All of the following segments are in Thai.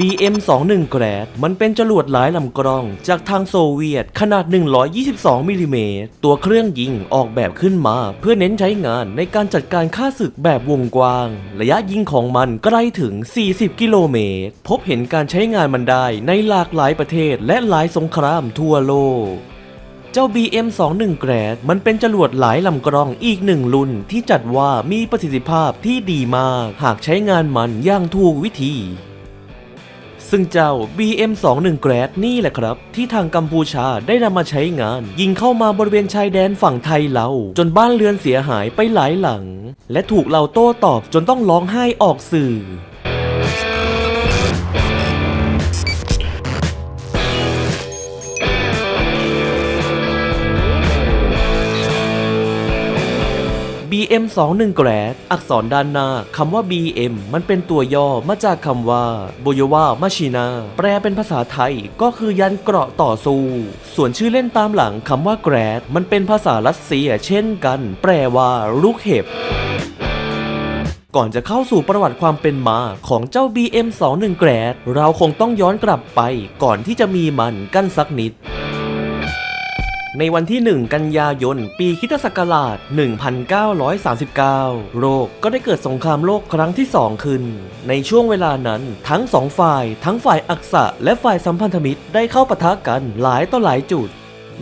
BM21 แกรดมันเป็นจรวดหลายลำกล้อง จากทางโซเวียตขนาด 122มิลลิเมตร ตัวเครื่องยิงออกแบบขึ้นมา เพื่อเน้นใช้งานในการจัดการฆ่าศึกแบบวงกว้าง ระยะยิงของมันใกล้ถึง 40 กิโลเมตร พบเห็นการใช้งานมันได้ในหลากหลายประเทศและหลายสงครามทั่วโลก เจ้า BM21 แกรดมันเป็นจรวดหลายลำกล้องอีกหนึ่งรุ่นที่จัดว่ามีประสิทธิภาพที่ดีมาก หากใช้งานมันอย่างถูกวิธีซึ่งเจ้า BM21 แกรดนี่แหละครับ ที่ทางกัมพูชาได้นำมาใช้งาน ยิงเข้ามาบริเวณชายแดนฝั่งไทยเรา จนบ้านเรือนเสียหายไปหลายหลัง และถูกเราโต้ตอบจนต้องร้องไห้ออกสื่อ BM21 แกรดอักษรด้านหน้าคำว่า BM มันเป็นตัวย่อมาจากคำว่า b o y o v a Machina แปลเป็นภาษาไทยก็คือยันเกราะต่อสู้ ส่วนชื่อเล่นตามหลังคำว่าแกรดมันเป็นภาษารัสเซียเช่นกัน แปลว่าลูกเห็บก่อนจะเข้าสู่ประวัติความเป็นมาของเจ้า BM21 แกรดเราคงต้องย้อนกลับไปก่อนที่จะมีมันกันสักนิด ในวันที่ 1 กันยายน ปีคิตศักราช 1939โลกก็ได้เกิดสงครามโลกครั้งที่ 2 ขึ้น ในช่วงเวลานั้นทั้งสองฝ่าย ทั้งฝ่ายอักษะและฝ่ายสัมพันธมิตรได้เข้าปะทะกันหลายต่อหลายจุด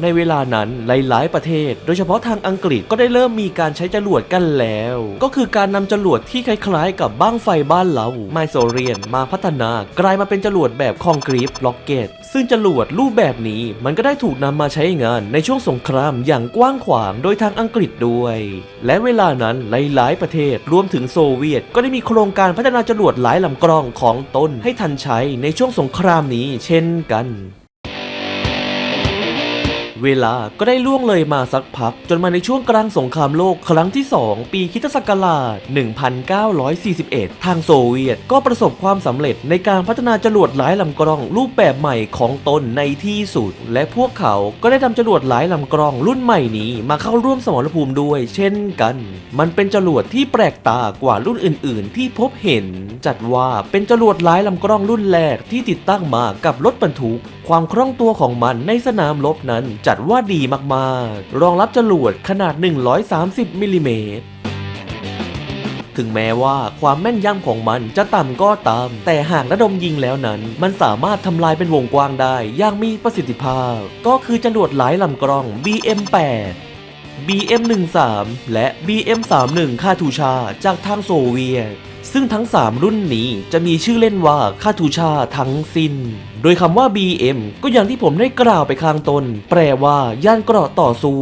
ในเวลานั้นหลายๆ ประเทศ โดยเฉพาะทางอังกฤษก็ได้เริ่มมีการใช้จรวดกันแล้ว ก็คือการนำจรวดที่คล้ายๆ กับบ้างไฟบ้านเราไมโซเรียนมาพัฒนากลายมาเป็นจรวดแบบคอนกรีตล็อกเกตซึ่งจรวดรูปแบบนี้มันก็ได้ถูกนำมาใช้งานในช่วงสงครามอย่างกว้างขวางโดยทางอังกฤษด้วย และเวลานั้นหลายๆ ประเทศรวมถึงโซเวียต ก็ได้มีโครงการพัฒนาจรวดหลายลำกล้องของตนให้ทันใช้ในช่วงสงครามนี้เช่นกัน เวลาก็ได้ล่วงเลยมาสักพัก จนมาในช่วงกลางสงครามโลกครั้งที่ 2 ปีคริสตศักราช 1941 ทางโซเวียตก็ประสบความสำเร็จในการพัฒนาจรวดหลายลำกล้องรูปแบบใหม่ของตนในที่สุด และพวกเขาก็ได้ทำจรวดหลายลำกล้องรุ่นใหม่นี้ มาเข้าร่วมสมรภูมิด้วย เช่นกัน มันเป็นจรวดที่แปลกตากว่ารุ่นอื่น ๆ ที่พบเห็น จัดว่าเป็นจรวดหลายลำกล้องรุ่นแรกที่ติดตั้งมากับรถบรรทุก ความคล่องตัวของมันในสนามรบนั้นจัดว่าดีมากๆ รองรับจรวดขนาด 130 มิลลิเมตรถึงแม้ว่าความแม่นยำของมันจะต่ำก็ตาม แต่หากระดมยิงแล้วนั้น มันสามารถทำลายเป็นวงกว้างได้อย่างมีประสิทธิภาพ ก็คือจรวดหลายลำกล้อง BM8 BM13 และ BM31 คาทูชาจากทางโซเวียต ซึ่งทั้ง 3 รุ่นนี้จะมีชื่อเล่นว่าคาทูชาทั้งสิ้น โดยคำว่า BM ก็อย่างที่ผมได้กล่าวไปข้างต้นแปลว่า ย่านเกราะต่อสู้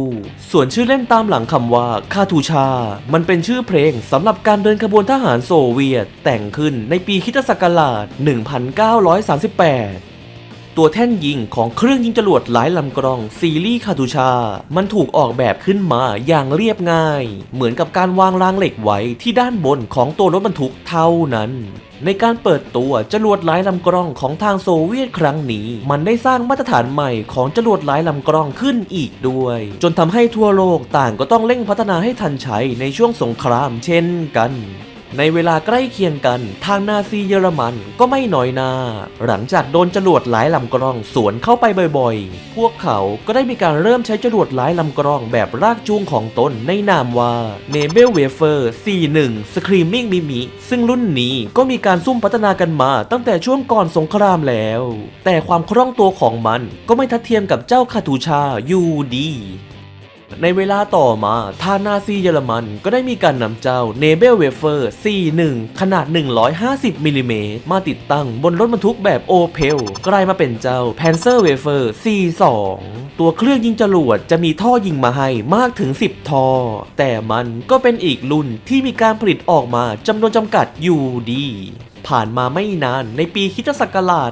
ส่วนชื่อเล่นตามหลังคำว่าคาทูชา มันเป็นชื่อเพลงสำหรับการเดินขบวนทหารโซเวียต แต่งขึ้นในปีคริสตศักราช1938 ตัวแท่นยิงของเครื่องยิงจรวดหลายลำกล้องซีรีส์คาตูชา มันถูกออกแบบขึ้นมาอย่างเรียบง่าย เหมือนกับการวางรางเหล็กไว้ที่ด้านบนของตัวรถบรรทุกเท่านั้นในการเปิดตัวจรวดหลายลำกล้องของทางโซเวียตครั้งนี้ มันได้สร้างมาตรฐานใหม่ของจรวดหลายลำกล้องขึ้นอีกด้วย จนทำให้ทั่วโลกต่างก็ต้องเร่งพัฒนาให้ทันใช้ในช่วงสงครามเช่นกัน ในเวลาใกล้เคียงกัน ทางนาซีเยอรมันก็ไม่น้อยหนาหลังจากโดนจรวดหลายลำกล้องสวนเข้าไปบ่อยๆ พวกเขาก็ได้มีการเริ่มใช้จรวดหลายลำกล้องแบบรากจูงของตนในนามว่า n e b e l w a f e r 41 Screaming Mimi ซึ่งรุ่นนี้ก็มีการซุ่มพัฒนากันมาตั้งแต่ช่วงก่อนสงครามแล้ว แต่ความคล่องตัวของมันก็ไม่ทัดเทียมกับเจ้าคาตูชายูดี ในเวลาต่อมาทานาซีเยอรมันก็ได้มีการนำเจ้า n e b e l w a f e r C1 ขนาด 150มิลลิเมตรมาติดตั้งบนรถบรรทุกแบบ Opel กลายมาเป็นเจ้า Panzer Wafer C2 ตัวเครื่องยิงจรวดจะมีท่อยิงมาให้มากถึง 10 ท่อ แต่มันก็เป็นอีกรุ่นที่มีการผลิตออกมาจำนวนจำกัดอยู่ดี ผ่านมาไม่นานในปีคิตศักราช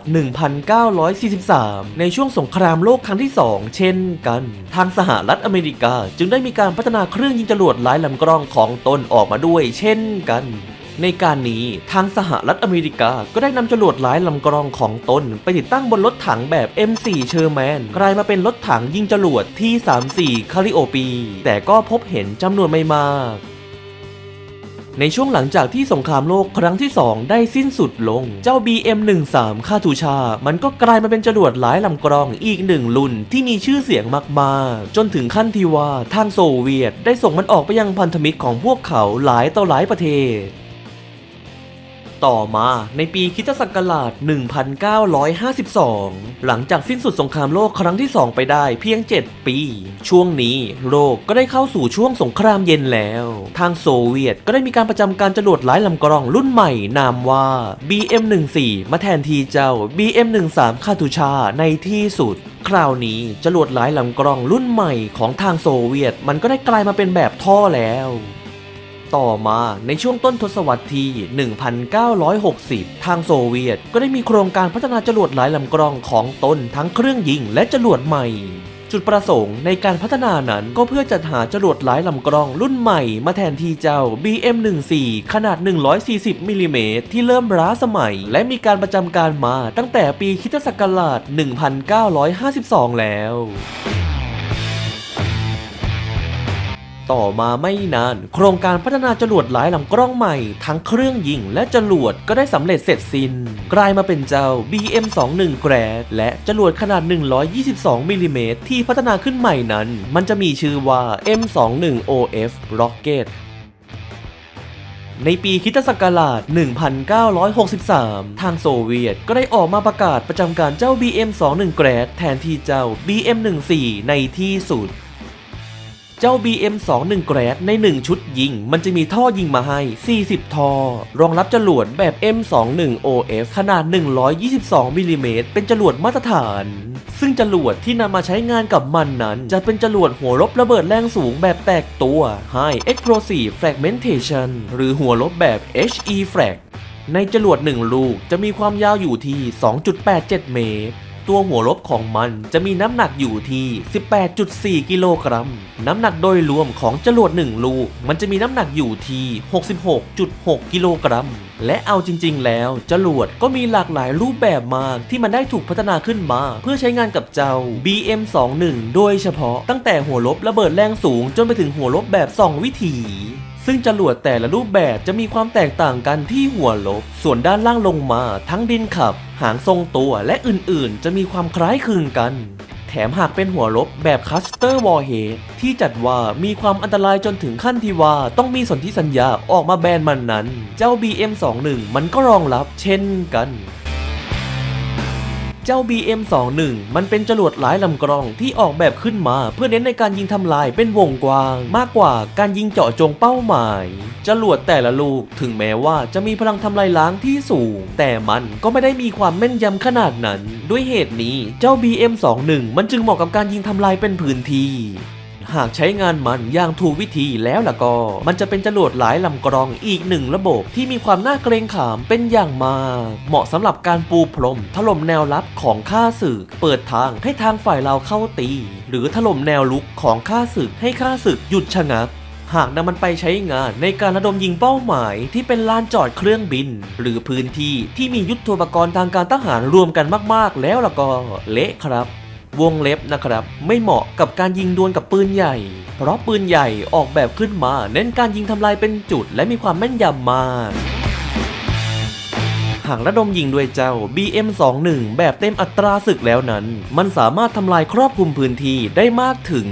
1943 ในช่วงสงครามโลกครั้งที่ 2 เช่นกัน ทางสหรัฐอเมริกาจึงได้มีการพัฒนาเครื่องยิงจรวดหลายลำกล้องของตนออกมาด้วย เช่นกันในในการนี้ทางสหรัฐอเมริกาก็ได้นำจรวดหลายลำกรองของตน ไปติดตั้งบนรถถังแบบ M4 เชอร์แมนกลายมาเป็นรถถังยิงจรวดที่ 34 คาริโอปี แต่ก็พบเห็นจำนวนไม่มาก ในช่วงหลังจากที่สงครามโลกครั้งที่ 2 ได้สิ้นสุดลง เจ้า BM13 คาทูชา มันก็กลายมาเป็นจรวดหลายลำกรองอีกหนึ่งรุ่นที่มีชื่อเสียงมากๆ จนถึงขั้นที่ว่าทางโซเวียต ได้ส่งมันออกไปยังพันธมิตรของพวกเขาหลายต่อหลายประเทศ ต่อมาในปีคริสตศักราช 1952 หลังจากสิ้นสุดสงครามโลกครั้งที่ 2 ไปได้เพียง 7 ปี ช่วงนี้โลกก็ได้เข้าสู่ช่วงสงครามเย็นแล้ว ทางโซเวียตก็ได้มีการประจำการจรวดหลายลำกรองรุ่นใหม่นามว่า BM14 มาแทนที่เจ้า BM13 คาตูชาในที่สุดคราวนี้จรวดหลายลำกรองรุ่นใหม่ของทางโซเวียต มันก็ได้กลายมาเป็นแบบท่อแล้ว ต่อมาในช่วงต้นทศวรรษที่ 1960 ทางโซเวียต ก็ได้มีโครงการพัฒนาจรวดหลายลำกรองของตนทั้งเครื่องยิงและจรวดใหม่ จุดประสงค์ในการพัฒนานั้นก็เพื่อจัดหาจรวดหลายลำกรองรุ่นใหม่มาแทนที่เจ้า BM14 ขนาด 140มิลลิเมตรที่เริ่มล้าสมัย และมีการประจำการมาตั้งแต่ปีคิศักราช 1952 แล้ว ต่อมาไม่นาน โครงการพัฒนาจรวดหลายลำกล้องใหม่ ทั้งเครื่องยิงและจรวดก็ได้สำเร็จเสร็จสิ้น กลายมาเป็นเจ้า BM21 แกรดและจรวดขนาด 122มิลลิเมตรที่พัฒนาขึ้นใหม่นั้น มันจะมีชื่อว่า M21OF Rocket ในปีคริสตศักราช 1963 ทางโซเวียตก็ได้ออกมาประกาศประจำการเจ้า BM21 แกรดแทนที่เจ้า BM14 ในที่สุด เจ้า BM21 แกรดใน 1 ชุดยิง มันจะมีท่อยิงมาให้ 40 ท่อ รองรับจรวดแบบ M21OF ขนาด 122มิลลิเมตรเป็นจรวดมาตรฐาน ซึ่งจรวดที่นำมาใช้งานกับมันนั้น จะเป็นจรวดหัวลบระเบิดแรงสูงแบบแตกตัว High Explosive Fragmentation หรือหัวลบแบบ HE Frag ในจรวดหนึ่งลูกจะมีความยาวอยู่ที่ 2.87 เมตร ตัวหัวลบของมันจะมีน้ำหนักอยู่ที่ 18.4 กิโลกรัม น้ำหนักโดยรวมของจรวดหนึ่งลูก มันจะมีน้ำหนักอยู่ที่ 66.6 กิโลกรัม และเอาจริง ๆ แล้วจรวดก็มีหลากหลายรูปแบบมากที่มันได้ถูกพัฒนาขึ้นมา เพื่อใช้งานกับเจ้า BM21 โดยเฉพาะตั้งแต่หัวลบระเบิดแรงสูงจนไปถึงหัวลบแบบสองวิถี ซึ่งจรวดแต่ละรูปแบบจะมีความแตกต่างกันที่หัวลบ ส่วนด้านล่างลงมาทั้งดินขับ หางทรงตัวและอื่นๆ จะมีความคล้ายคลึงกัน แถมหากเป็นหัวลบแบบคัสเตอร์วอร์เฮดที่จัดว่ามีความอันตรายจนถึงขั้นที่ว่าต้องมีสนธิสัญญาออกมาแบนมันนั้น เจ้า BM21 มันก็รองรับเช่นกัน เจ้า BM21 มันเป็นจรวดหลายลำกรองที่ออกแบบขึ้นมาเพื่อเน้นในการยิงทำลายเป็นวงกว้าง มากกว่าการยิงเจาะจงเป้าหมาย จรวดแต่ละลูกถึงแม้ว่าจะมีพลังทำลายล้างที่สูง แต่มันก็ไม่ได้มีความแม่นยำขนาดนั้น ด้วยเหตุนี้เจ้า BM21 มันจึงเหมาะกับการยิงทำลายเป็นพื้นที่ หากใช้งานมันอย่างถูกวิธีแล้วล่ะก็ มันจะเป็นจรวดหลายลำกรองอีกหนึ่งระบบที่มีความน่าเกรงขามเป็นอย่างมาก เหมาะสำหรับการปูพรม ถล่มแนวรับของข้าศึก เปิดทางให้ทางฝ่ายเราเข้าตี หรือถล่มแนวลุกของข้าศึกให้ข้าศึกหยุดชะงักหากนำมันไปใช้งานในการระดมยิงเป้าหมายที่เป็นลานจอดเครื่องบิน หรือพื้นที่ที่มียุทธปกรณ์ทางการทหารรวมกันมาก ๆ แล้วล่ะก็เละครับ วงเล็บนะครับ ไม่เหมาะกับการยิงดวลกับปืนใหญ่ เพราะปืนใหญ่ออกแบบขึ้นมา เน้นการยิงทำลายเป็นจุด และมีความแม่นยำมากหากระดมยิงด้วยเจ้า BM21 แบบเต็มอัตราศึกแล้วนั้น มันสามารถทำลายครอบคลุมพื้นที่ได้มากถึง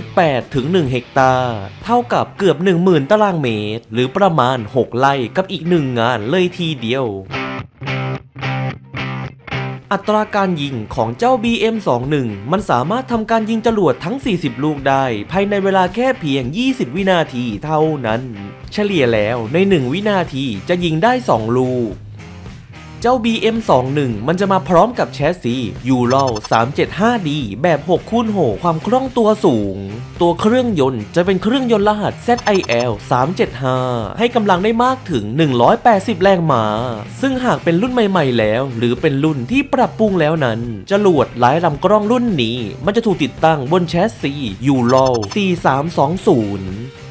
0.8 ถึง 1 เฮกตาร์ เท่ากับเกือบ 10,000 ตารางเมตร หรือประมาณ 6 ไร่กับอีกหนึ่งงานเลยทีเดียว อัตราการยิงของเจ้า BM21 มันสามารถทำการยิงจรวดทั้ง 40 ลูกได้ ภายในเวลาแค่เพียง 20 วินาทีเท่านั้น เฉลี่ยแล้วใน 1 วินาทีจะยิงได้ 2 ลูก เจ้า BM21 มันจะมาพร้อมกับแชสซียูโร 375D แบบ 6 คูณ6ความคล่องตัวสูง ตัวเครื่องยนต์จะเป็นเครื่องยนต์รหัส ZIL 375 ให้กำลังได้มากถึง 180 แรงม้า ซึ่งหากเป็นรุ่นใหม่ ๆ แล้ว หรือเป็นรุ่นที่ปรับปรุงแล้วนั้น จรวดหลายลำกล้องรุ่นนี้ มันจะถูกติดตั้งบนแชสซียูโร4320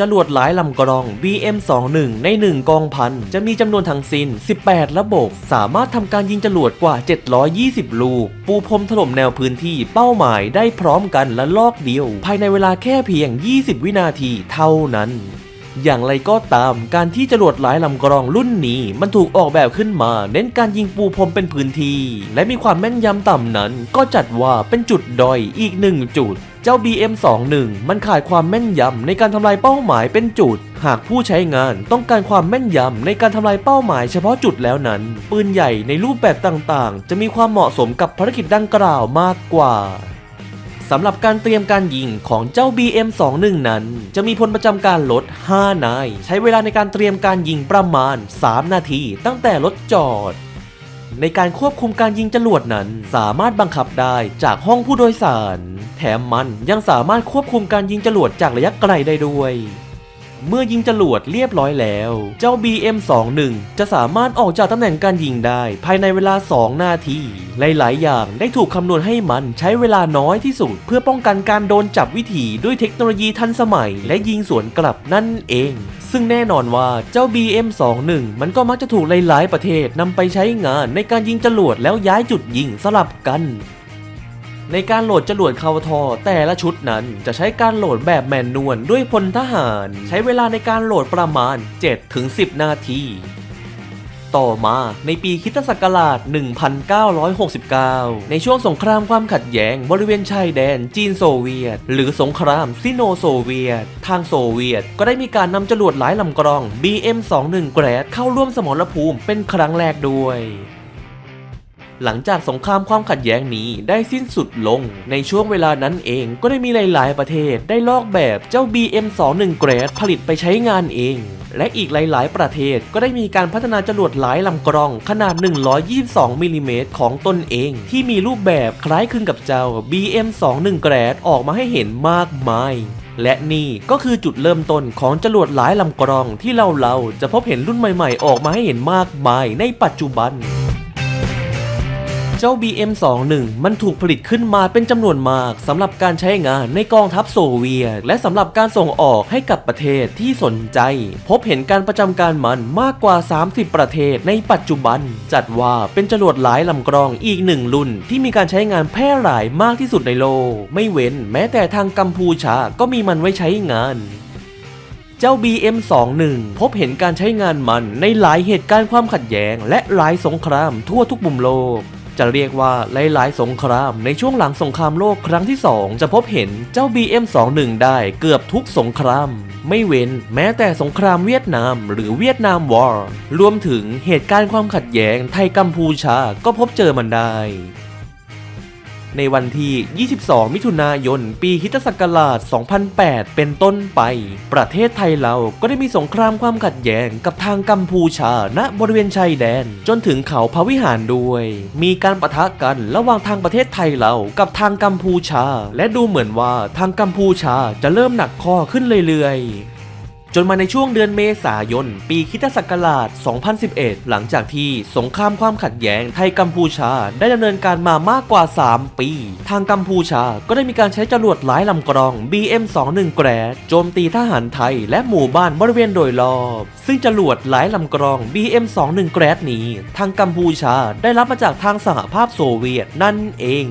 จรวดหลายลำกรอง BM21 ใน 1 กองพัน จะมีจำนวนทั้งสิ้น 18 ระบบ สามารถทำการยิงจรวดกว่า 720 ลูก ปูพรมถล่มแนวพื้นที่เป้าหมายได้พร้อมกันและลอกเดียว ภายในเวลาแค่เพียง 20 วินาทีเท่านั้นอย่างไรก็ตามการที่จรวดหลายลำกรองรุ่นนี้ มันถูกออกแบบขึ้นมา เน้นการยิงปูพรมเป็นพื้นที่ และมีความแม่นยำต่ำนั้น ก็จัดว่าเป็นจุดด้อยอีกหนึ่งจุด เจ้า BM21 มันขาดความแม่นยำในการทำลายเป้าหมายเป็นจุด หากผู้ใช้งานต้องการความแม่นยำในการทำลายเป้าหมายเฉพาะจุดแล้วนั้น ปืนใหญ่ในรูปแบบต่างๆ จะมีความเหมาะสมกับภารกิจดังกล่าวมากกว่าสำหรับการเตรียมการยิงของเจ้า BM21 นั้น จะมีพลประจำการรถ 5 นาย ใช้เวลาในการเตรียมการยิงประมาณ 3 นาที ตั้งแต่รถจอด ในการควบคุมการยิงจรวดนั้น สามารถบังคับได้จากห้องผู้โดยสาร แถมมันยังสามารถควบคุมการยิงจรวดจากระยะไกลได้ด้วย เมื่อยิงจรวดเรียบร้อยแล้ว เจ้า BM21 จะสามารถออกจากตำแหน่งการยิงได้ ภายในเวลา 2 นาที หลาย ๆ อย่างได้ถูกคำนวณให้มันใช้เวลาน้อยที่สุด เพื่อป้องกันการโดนจับวิถีด้วยเทคโนโลยีทันสมัย และยิงสวนกลับนั่นเองซึ่งแน่นอนว่าเจ้า BM21 มันก็มักจะถูกหลาย ๆ ประเทศนำไปใช้งานในการยิงจรวดแล้วย้ายจุดยิงสลับกัน ในการโหลดจรวดเข้าท่อแต่ละชุดนั้นจะใช้การโหลดแบบแมนนวลด้วยพลทหาร ใช้เวลาในการโหลดประมาณ 7-10 นาที ต่อมาในปีคริสตศักราช 1969 ในช่วงสงครามความขัดแย้งบริเวณชายแดนจีนโซเวียต หรือสงครามซิโนโซเวียต ทางโซเวียตก็ได้มีการนำจรวดหลายลำกรอง BM21 แกรดเข้าร่วมสมรภูมิเป็นครั้งแรกด้วย หลังจากสงครามความขัดแย้งนี้ได้สิ้นสุดลง ในช่วงเวลานั้นเองก็ได้มีหลาย ๆ ประเทศได้ลอกแบบเจ้า BM21 แกรดผลิตไปใช้งานเอง และอีกหลาย ๆ ประเทศก็ได้มีการพัฒนาจรวดหลายลำกรองขนาด 122มิลลิเมตรของตนเอง ที่มีรูปแบบคล้ายคลึงกับเจ้า BM21 แกรดออกมาให้เห็นมากมายและนี่ก็คือจุดเริ่มต้นของจรวดหลายลำกรองที่เราเราจะพบเห็นรุ่นใหม่ๆ ออกมาให้เห็นมากมายในปัจจุบัน เจ้า BM21 มันถูกผลิตขึ้นมาเป็นจำนวนมากสำหรับการใช้งานในกองทัพโซเวียต และสำหรับการส่งออกให้กับประเทศที่สนใจ พบเห็นการประจำการมันมากกว่า 30 ประเทศในปัจจุบัน จัดว่าเป็นจรวดหลายลำกรองอีกหนึ่งรุ่น ที่มีการใช้งานแพร่หลายมากที่สุดในโลก ไม่เว้นแม้แต่ทางกัมพูชาก็มีมันไว้ใช้งานเจ้า BM21 พบเห็นการใช้งานมันในหลายเหตุการณ์ความขัดแย้ง และหลายสงครามทั่วทุกมุมโลก จะเรียกว่าหลายๆสงคราม ในช่วงหลังสงครามโลกครั้งที่ 2 จะพบเห็นเจ้า BM21 ได้เกือบทุกสงคราม ไม่เว้นแม้แต่สงครามเวียดนามหรือเวียดนามวอร์รวมถึงเหตุการณ์ความขัดแย้งไทยกัมพูชาก็พบเจอมันได้ ในวันที่ 22 มิถุนายน ปีคริสตศักราช 2008 เป็นต้นไป ประเทศไทยเราก็ได้มีสงครามความขัดแย้งกับทางกัมพูชา ณ บริเวณชายแดน จนถึงเขาพระวิหารด้วย มีการปะทะกันระหว่างทางประเทศไทยเรากับทางกัมพูชา และดูเหมือนว่าทางกัมพูชาจะเริ่มหนักข้อขึ้นเรื่อยๆ จนมาในช่วงเดือนเมษายน ปีคริสตศักราช 2011 หลังจากที่สงครามความขัดแย้งไทยกัมพูชาได้ดำเนินการมามากกว่า 3 ปี ทางกัมพูชาก็ได้มีการใช้จรวดหลายลำกรอง BM21 แกรดโจมตีทหารไทยและหมู่บ้านบริเวณโดยรอบ ซึ่งจรวดหลายลำกรอง BM21 แกรดนี้ ทางกัมพูชาได้รับมาจากทางสหภาพโซเวียตนั่นเอง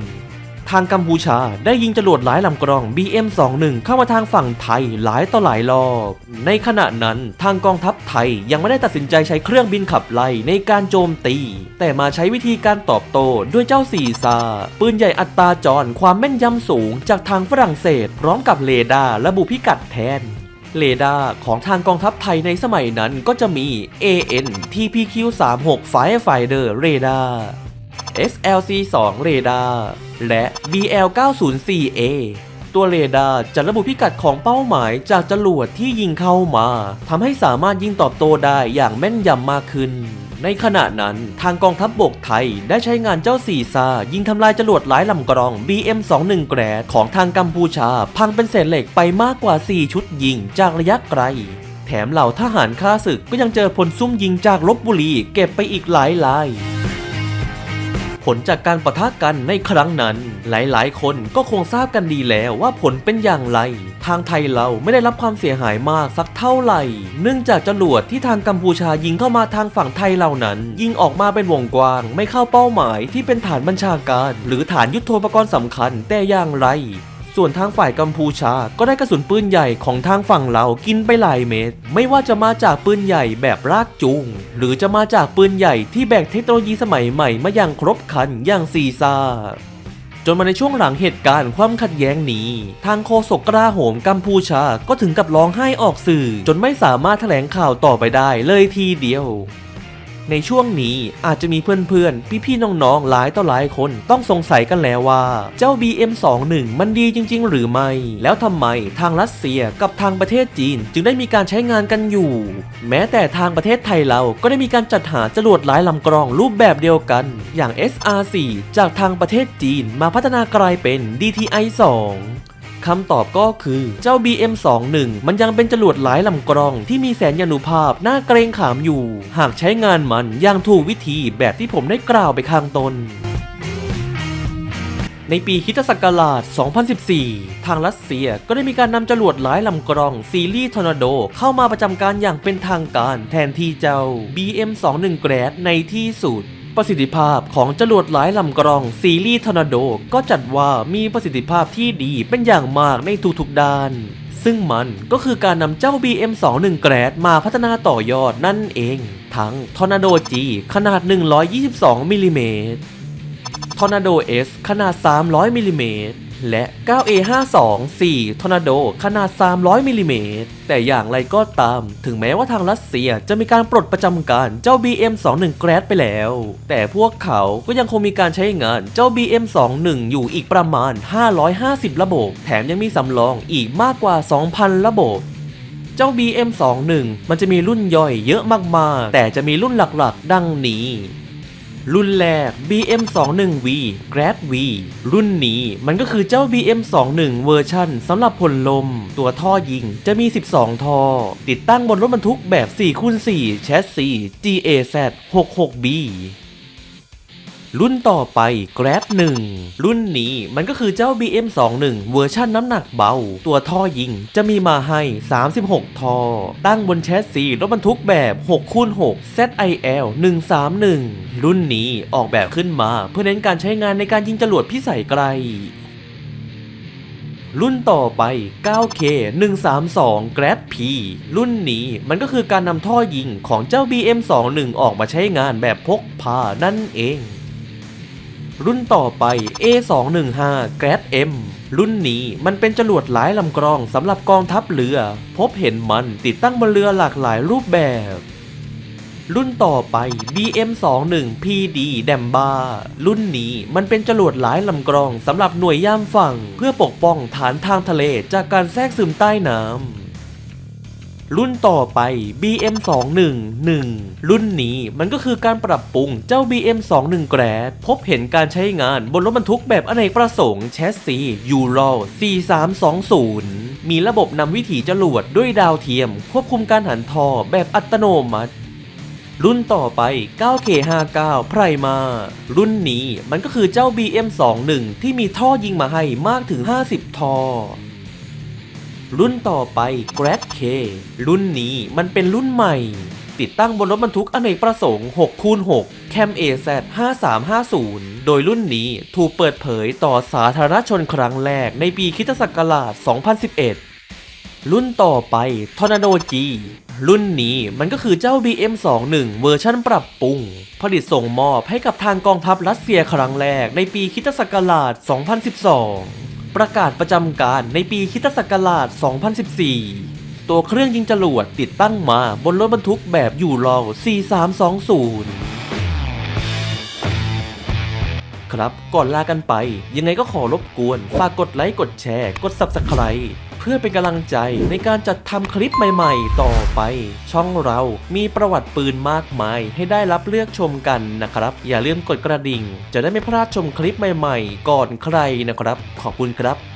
ทางกัมพูชาได้ยิงจรวดหลายลำกรอง BM21 เข้ามาทางฝั่งไทยหลายต่อหลายรอบ ในขณะนั้นทางกองทัพไทยยังไม่ได้ตัดสินใจใช้เครื่องบินขับไล่ในการโจมตี แต่มาใช้วิธีการตอบโต้ด้วยเจ้าสีซาปืนใหญ่อัตราจรความแม่นยำสูงจากทางฝรั่งเศส พร้อมกับเรดาร์ระบุพิกัดแทนเรดาร์ของทางกองทัพไทยในสมัยนั้นก็จะมี AN TPQ36 Firefighter Radar SLC2 เรดาร์และ BL904A ตัวเรดาร์จะระบุพิกัดของเป้าหมายจากจรวดที่ยิงเข้ามาทำให้สามารถยิงตอบโต้ได้อย่างแม่นยำมากขึ้น ในขณะนั้นทางกองทัพบบกไทยได้ใช้งานเจ้าสีซายิงทำลายจรวดหลายลำกรอง BM21 แกรดของทางกัมพูชา พังเป็นเศษเหล็กไปมากกว่า 4 ชุดยิงจากระยะไกล แถมเหล่าทหารข้าศึกก็ยังเจอพลซุ่มยิงจากลบบุรีเก็บไปอีกหลายลาย ผลจากการปะทะกันในครั้งนั้น หลายๆ คนก็คงทราบกันดีแล้วว่าผลเป็นอย่างไร ทางไทยเราไม่ได้รับความเสียหายมากสักเท่าไหร่ เนื่องจากจรวดที่ทางกัมพูชายิงเข้ามาทางฝั่งไทยเหล่านั้น ยิงออกมาเป็นวงกว้าง ไม่เข้าเป้าหมายที่เป็นฐานบัญชาการ หรือฐานยุทโธปกรณ์สำคัญแต่อย่างไร ส่วนทางฝ่ายกัมพูชาก็ได้กระสุนปืนใหญ่ของทางฝั่งเรากินไปหลายเม็ดไม่ว่าจะมาจากปืนใหญ่แบบรากจูง หรือจะมาจากปืนใหญ่ที่แบกเทคโนโลยีสมัยใหม่มาอย่างครบครันอย่างซีซ่าจนมาในช่วงหลังเหตุการณ์ความขัดแย้งนี้ ทางโฆษกกล้าโหมกัมพูชาก็ถึงกับร้องไห้ออกสื่อ จนไม่สามารถแถลงข่าวต่อไปได้เลยทีเดียว ในช่วงนี้อาจจะมีเพื่อนๆ พี่ๆ น้องๆ หลายต่อหลายคนต้องสงสัยกันแล้วว่า เจ้า BM21 มันดีจริง ๆ หรือไม่ แล้วทำไมทางรัสเซียกับทางประเทศจีน จึงได้มีการใช้งานกันอยู่ แม้แต่ทางประเทศไทยเราก็ได้มีการจัดหาจรวดหลายลำกรองรูปแบบเดียวกัน อย่าง SR4 จากทางประเทศจีนมาพัฒนากลายเป็น DTI2 คำตอบก็คือเจ้า BM21 มันยังเป็นจรวดหลายลำกรองที่มีแสนยานุภาพน่าเกรงขามอยู่ หากใช้งานมันอย่างถูกวิธีแบบที่ผมได้กล่าวไปข้างต้นในปีคิตศักราช 2014 ทางรัสเซียก็ได้มีการนำจรวดหลายลำกรองซีรีส์ทอร์นาโดเข้ามาประจำการอย่างเป็นทางการแทนที่เจ้า BM21 แกรดในที่สุด ประสิทธิภาพของจรวดหลายลำกรองซีรีส์ทอร์นาโดก็จัดว่ามีประสิทธิภาพที่ดีเป็นอย่างมากในทุกๆด้าน ซึ่งมันก็คือการนำเจ้า BM21 แกรดมาพัฒนาต่อยอดนั่นเอง ทั้งทอร์นาโด G ขนาด 122มิลลิเมตรทอร์นาโด S ขนาด 300มิลลิเมตร และ 9A52 4 Tornado ขนาด 300มิลลิเมตรแต่อย่างไรก็ตาม ถึงแม้ว่าทางรัสเซียจะมีการปลดประจำการเจ้า BM21 Grad ไปแล้ว แต่พวกเขาก็ยังคงมีการใช้งานเจ้า BM21 อยู่อีกประมาณ 550 ระบบ แถมยังมีสำรองอีกมากกว่า 2,000 ระบบเจ้า BM21 มันจะมีรุ่นย่อยเยอะมากๆ แต่จะมีรุ่นหลักๆ ดังนี้ รุ่นแรก BM21V Grad V รุ่นนี้มันก็คือเจ้า BM21 เวอร์ชันสำหรับพลลม ตัวท่อยิงจะมี 12 ท่อ ติดตั้งบนรถบรรทุกแบบ4คูณ4แชสซี GAZ 66B รุ่นต่อไป Grad 1รุ่นนี้มันก็คือเจ้า BM21 เวอร์ชันน้ำหนักเบา ตัวท่อยิงจะมีมาให้ 36 ท่อ ตั้งบนแชสซีรถบรรทุกแบบ6คูณ6 ZIL 131 รุ่นนี้ออกแบบขึ้นมาเพื่อเน้นการใช้งานในการยิงจรวดพิสัยไกลรุ่นต่อไป 9K 132 Grad P รุ่นนี้มันก็คือการนำท่อยิงของเจ้า BM21 ออกมาใช้งานแบบพกพานั่นเอง รุ่นต่อไป A215 Grad M รุ่นนี้มันเป็นจรวดหลายลำกรองสำหรับกองทัพเรือ พบเห็นมันติดตั้งบนเรือหลากหลายรูปแบบ รุ่นต่อไป BM21 PD d a m b a รุ่นนี้มันเป็นจรวดหลายลำกรองสำหรับหน่วยย่ามฝั่ง เพื่อปกป้องฐานทางทะเลจากการแทรกซึมใต้น้ำ รุ่นต่อไป BM211 รุ่นนี้มันก็คือการปรับปรุงเจ้า BM21 แกรดพบเห็นการใช้งานบนรถบรรทุกแบบอเนกประสงค์แชสซียูโร4320 มีระบบนำวิถีจรวดด้วยดาวเทียม ควบคุมการหันทอแบบอัตโนมัติรุ่นต่อไป 9K59 ไพรมา รุ่นนี้มันก็คือเจ้า BM21 ที่มีท่อยิงมาให้มากถึง 50 ท่อ รุ่นต่อไป Grad K รุ่นนี้มันเป็นรุ่นใหม่ ติดตั้งบนรถบรรทุกอเนกประสงค์6คูณ6 Cam AZ 5350 โดยรุ่นนี้ถูกเปิดเผยต่อสาธารณชนครั้งแรกในปีคิตศักราช 2011รุ่นต่อไป Tornado G รุ่นนี้มันก็คือเจ้า BM21 เวอร์ชันปรับปรุง ผลิตส่งมอบให้กับทางกองทัพรัสเซียครั้งแรกในปีคิตศักราช 2012 ประกาศประจำการในปีคิตศักราช 2014 ตัวเครื่องยิงจรวดติดตั้งมาบนรถบรรทุกแบบยูโร4320ครับก่อนลากันไป ยังไงก็ขอรบกวน ฝากกดไลค์ กดแชร์ กด Subscribe พื่อเป็นกำลังใจในการจัดทำคลิปใหม่ ๆ ต่อไป ช่องเรามีประวัติปืนมากมาย ให้ได้รับเลือกชมกันนะครับ อย่าลืมกดกระดิ่ง จะได้ไม่พลาดชมคลิปใหม่ ๆ ก่อนใครนะครับ ขอบคุณครับ